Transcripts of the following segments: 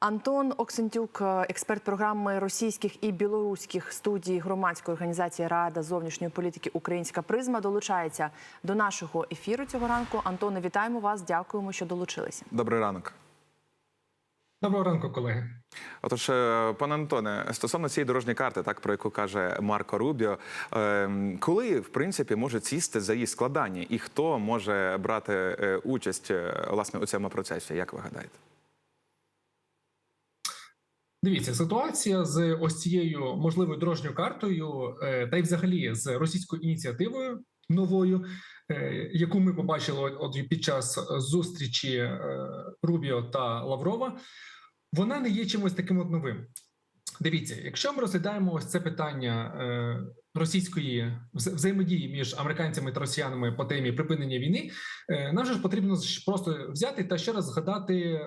Антон Оксентюк, експерт програми російських і білоруських студій громадської організації Рада зовнішньої політики Українська призма долучається до нашого ефіру цього ранку. Антоне, вітаємо вас. Дякуємо, що долучилися. Добрий ранок. Доброго ранку, колеги. Отож, е, пане Антоне, стосовно цієї дорожньої карти, так про яку каже Марко Рубіо, е, коли в принципі може сісти за її складання, і хто може брати е, участь е, власне у цьому процесі? Як ви гадаєте? Дивіться, ситуація з ось цією можливою дорожньою картою, е, та й взагалі з російською ініціативою новою, е, яку ми побачили от під час зустрічі е, Рубіо та Лаврова, вона не є чимось таким от новим. Дивіться, якщо ми розглядаємо ось це питання російської взаємодії між американцями та росіянами по темі припинення війни, нам же ж потрібно просто взяти та ще раз згадати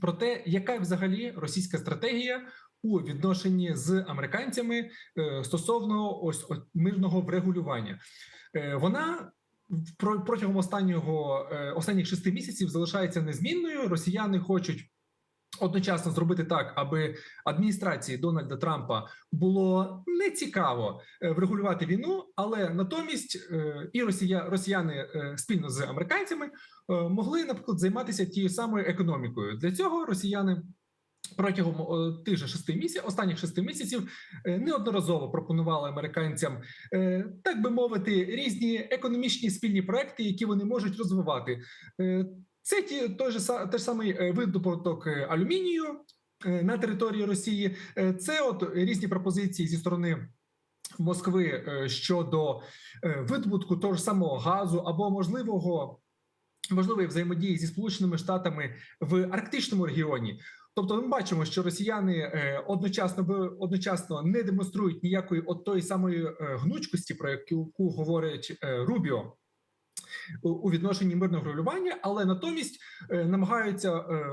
про те, яка взагалі російська стратегія у відношенні з американцями е, стосовно ось мирного врегулювання. Е, Вона протягом останнього е, останніх шести місяців залишається незмінною. Росіяни хочуть. Одночасно зробити так, аби адміністрації Дональда Трампа було не цікаво е, врегулювати війну, але натомість е, і Росія, росіяни е, спільно з американцями могли, наприклад, займатися тією самою економікою. Для цього росіяни протягом тих же шести місяців, останніх шести місяців, неодноразово пропонували американцям, так би мовити, різні економічні спільні проекти, які вони можуть розвивати. Це ті той же теж самий е, видобуток е, алюмінію е, на території Росії. Це от різні пропозиції зі сторони. Москви щодо видобутку того ж самого газу або можливого можливої взаємодії зі сполученими штатами в арктичному регіоні. Тобто, ми бачимо, що росіяни одночасно одночасно не демонструють ніякої от тої самої гнучкості, про яку говорить Рубіо. У відношенні мирного регулювання, але натомість е, намагаються е,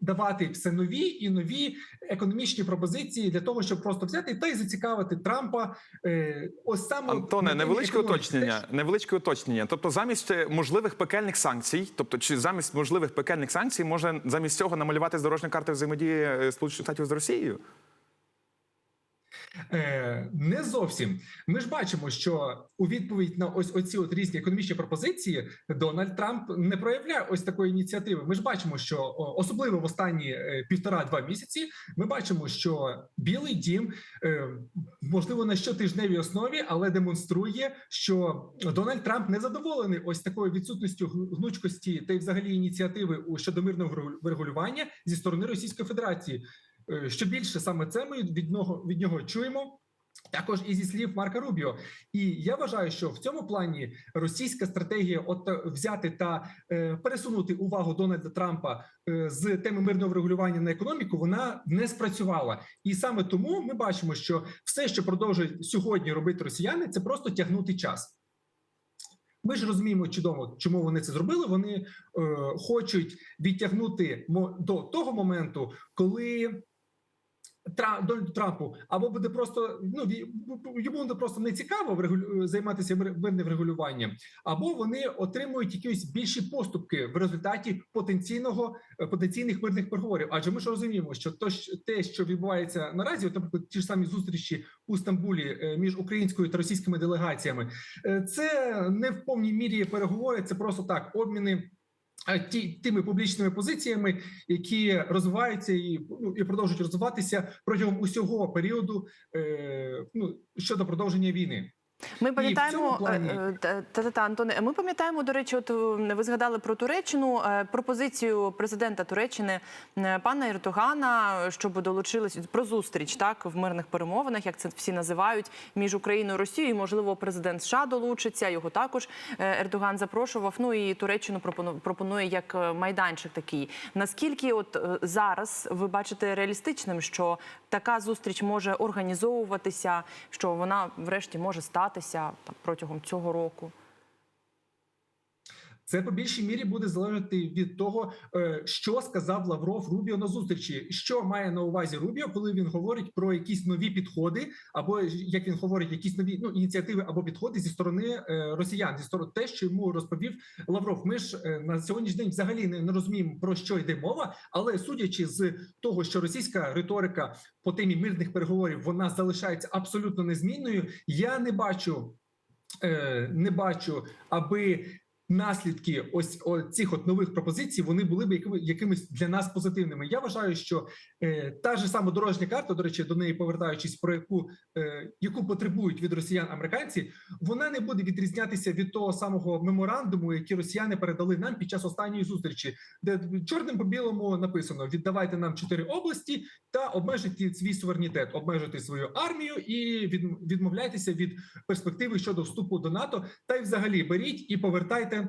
давати все нові і нові економічні пропозиції для того, щоб просто взяти та й зацікавити Трампа. Е, ось саме Антоне, невеличке уточнення. Невеличке уточнення. Тобто, замість е, можливих пекельних санкцій, тобто чи замість можливих пекельних санкцій, може замість цього намалювати з дорожньої карти взаємодії Сполучених Штатів з Росією? Е, не зовсім. Ми ж бачимо, що у відповідь на ось оці от різні економічні пропозиції Дональд Трамп не проявляє ось такої ініціативи. Ми ж бачимо, що особливо в останні е, півтора-два місяці ми бачимо, що Білий Дім е, можливо на щотижневій основі, але демонструє, що Дональд Трамп не задоволений ось такою відсутністю гнучкості та й взагалі ініціативи щодо мирного врегулювання зі сторони Російської Федерації. Е, Що більше саме це ми від нього від нього чуємо. Також і зі слів Марка Рубіо, і я вважаю, що в цьому плані російська стратегія, от е, взяти та е, пересунути увагу Дональда Трампа е, з теми мирного врегулювання на економіку, вона не спрацювала. І саме тому ми бачимо, що все, що продовжують сьогодні робити росіяни, це просто тягнути час. Ми ж розуміємо чудово, чому вони це зробили. Вони е, хочуть відтягнути до того моменту, коли Дональду Трампу або буде просто ну йому буде просто не цікаво врегулю- займатися мир- мирним регулюванням, або вони отримують якісь більші поступки в результаті потенційного е, потенційних мирних переговорів. Адже ми ж розуміємо, що то те, що відбувається наразі, от, наприклад, ті ж самі зустрічі у Стамбулі е, між українською та російськими делегаціями, е, це не в повній мірі переговори, це просто так обміни. Тими публічними позиціями, які розвиваються і ну і продовжують розвиватися протягом усього періоду е, ну щодо продовження війни. Ми пам'ятаємо плані- е, е, та та та Антоне. Ми пам'ятаємо, до речі, от е, ви згадали про Туреччину е, пропозицію президента Туреччини е, пана Ердогана, щоб долучились про зустріч так в мирних перемовинах, як це всі називають, між Україною і Росією. І, Можливо, президент США долучиться. Його також е, Ердоган запрошував. Ну і Туреччину пропону- пропонує як е, майданчик такий. Наскільки от е, зараз ви бачите реалістичним, що така зустріч може організовуватися, що вона врешті може статися там протягом цього року? Це по більшій мірі буде залежати від того, е, що сказав Лавров Рубіо на зустрічі. Що має на увазі Рубіо, коли він говорить про якісь нові підходи, або як він говорить, якісь нові ну ініціативи або підходи зі сторони е, росіян, зі сторони те, що йому розповів Лавров. Ми ж е, на сьогоднішній день взагалі не, розуміємо про що йде мова, але судячи з того, що російська риторика по темі мирних переговорів вона залишається абсолютно незмінною. Я не бачу, не бачу, аби наслідки ось цих от нових пропозицій вони були б якими, якимись для нас позитивними. Я вважаю, що е, та ж сама дорожня карта, до речі, до неї повертаючись, про яку е, яку потребують від росіян американці, вона не буде відрізнятися від того самого меморандуму, який росіяни передали нам під час останньої зустрічі, де чорним по білому написано: віддавайте нам чотири області та обмежити свій суверенітет, обмежити свою армію і від, відмовляйтеся від перспективи щодо вступу до НАТО, та й взагалі беріть і повертайте.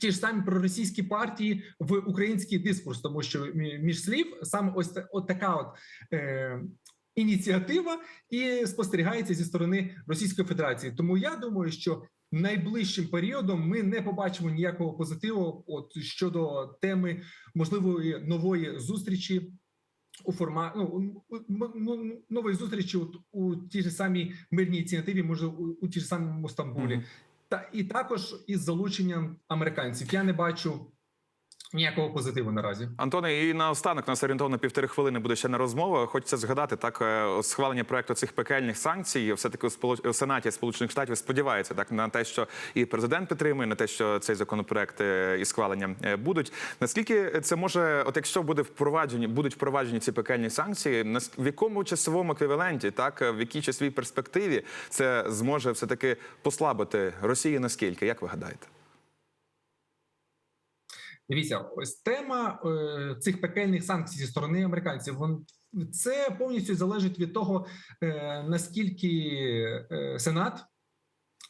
Ті ж самі проросійські партії в український дискурс, тому що між слів саме ось от така от е, ініціатива і спостерігається зі сторони Російської Федерації. Тому я думаю, що найближчим періодом ми не побачимо ніякого позитиву от щодо теми можливої нової зустрічі у форма ну, ну, нової зустрічі у, у тій ж самій мирній ініціативі, може у, у ті ж самому Стамбулі, Мгм. Та і також із залученням американців. Я не бачу ніякого позитиву наразі. Антоне, і наостанок у нас орієнтовно півтори хвилини буде ще на розмову. Хочеться згадати так е, схвалення проекту цих пекельних санкцій. Все таки у Сенаті Сполучених Штатів сподівається так на те, що і президент підтримує, на те, що цей законопроект е, і схвалення е, будуть. Наскільки це може, от якщо буде впроваджені, будуть впроваджені ці пекельні санкції, в якому часовому еквіваленті, так в якій часовій перспективі це зможе все таки послабити Росії? Наскільки як ви гадаєте? Дивіться, ось тема е, цих пекельних санкцій зі сторони американців. Вон це повністю залежить від того, е, наскільки е, Сенат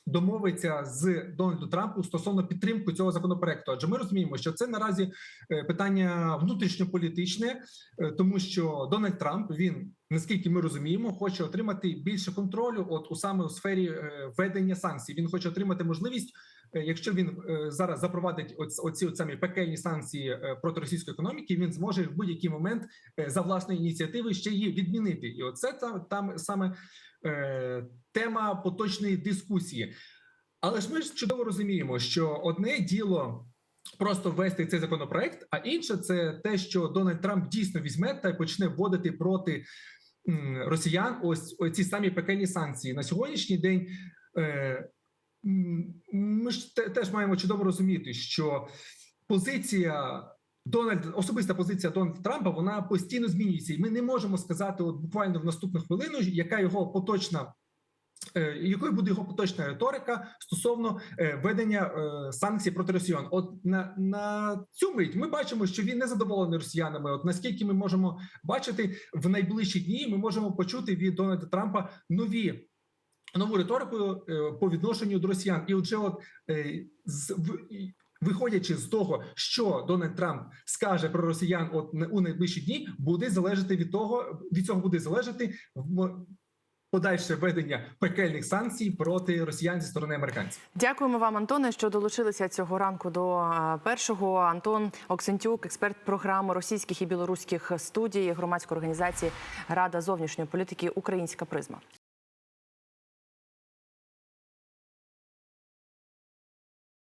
домовиться з Дональдом Трампом стосовно підтримки цього законопроекту. Адже ми розуміємо, що це наразі е, питання внутрішньополітичне, е, тому що Дональд Трамп він. Наскільки ми розуміємо, хоче отримати більше контролю, от у саме у сфері е, введення санкцій. Він хоче отримати можливість Якщо він е, зараз запровадить оц- оці от самі пекельні санкції е, проти російської економіки, він зможе в будь-який момент е, за власної ініціативи ще її відмінити. І оце там, там саме е, тема поточної дискусії. Але ж ми ж чудово розуміємо, що одне діло. Просто ввести цей законопроект, а інше це те, що Дональд Трамп дійсно візьме та почне вводити проти росіян ось, ці самі пекельні санкції на сьогоднішній день. Е, Ми ж теж маємо чудово розуміти, що позиція Дональд, особиста позиція Дональда Трампа, вона постійно змінюється, і ми не можемо сказати, от буквально в наступну хвилину, яка його поточна. е, Якою буде його поточна риторика стосовно е, ведення е, санкцій проти росіян? От на, на цю мить ми бачимо, що він не задоволений росіянами. От наскільки ми можемо бачити в найближчі дні, ми можемо почути від Дональда Трампа нові нову риторику е, по відношенню до росіян. І отже, от е, з виходячи з того, що Дональд Трамп скаже про росіян, от у найближчі дні, буде залежати від того, від цього буде залежати подальше введення пекельних санкцій проти росіян зі сторони американців. Дякуємо вам, Антоне, що долучилися цього ранку до е, першого. Антон Оксентюк, експерт програми російських і білоруських студій громадської організації Рада зовнішньої політики Українська призма.